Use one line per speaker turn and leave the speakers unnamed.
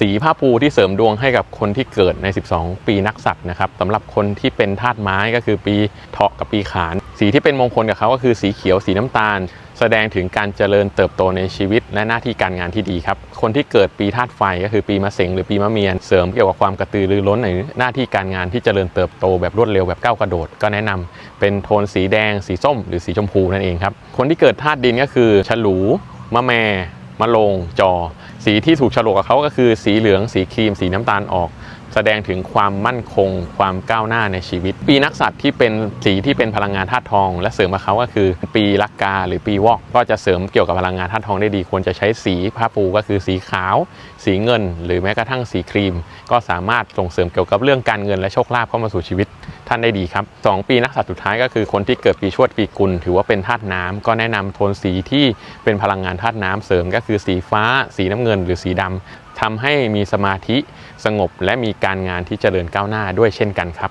สีผ้าปูที่เสริมดวงให้กับคนที่เกิดใน 12 ปีนักสัตว์นะครับสำหรับคนที่เป็นธาตุไม้ก็คือปีเถาะกับปีขาน สีที่เป็นมงคลกับเขาก็คือสีเขียวสีน้ำตาล แสดงถึงการเจริญเติบโตในชีวิตและหน้าที่การงานที่ดีครับ คนที่เกิดปีธาตุไฟก็คือปีมะเสงหรือปีมะเมียน เสริมเกี่ยวกับความกระตือรือร้นในหน้าที่การงานที่เจริญเติบโตแบบรวดเร็วแบบก้าวกระโดด ก็แนะนำเป็นโทนสีแดง สีส้ม หรือสีชมพูนั่นเองครับคนที่เกิดธาตุดินก็คือฉลูมะแม มะโรงจอ สีที่ถูกฉลกกับเขาก็คือสีเหลืองสีครีม สีน้ำตาลออก แสดงถึงความมั่นคง ความก้าวหน้าในชีวิต ปีนักสัตว์ที่เป็นสีที่เป็นพลังงานธาตุทอง และเสริมกับเขาก็คือ ปีลักกาหรือปีวอก ก็จะเสริมเกี่ยวกับพลังงานธาตุทองได้ดี ควรจะใช้สีผ้าปูก็คือสีขาว สีเงิน หรือแม้กระทั่งสีครีม ก็สามารถส่งเสริมเกี่ยวกับเรื่องการเงินและโชคลาภเข้ามาสู่ชีวิต ท่านได้ดีครับ 2 ปีนักสัตว์สุดท้ายก็คือคนที่เกิดปีชวดปีกุล ถือว่าเป็นธาตุน้ำก็แนะนำโทนสีที่เป็นพลังงานธาตุน้ำเสริม ก็คือสีฟ้า สีน้ำเงิน หรือสีดำทำให้มีสมาธิสงบและมีการงานที่เจริญก้าวหน้าด้วยเช่นกันครับ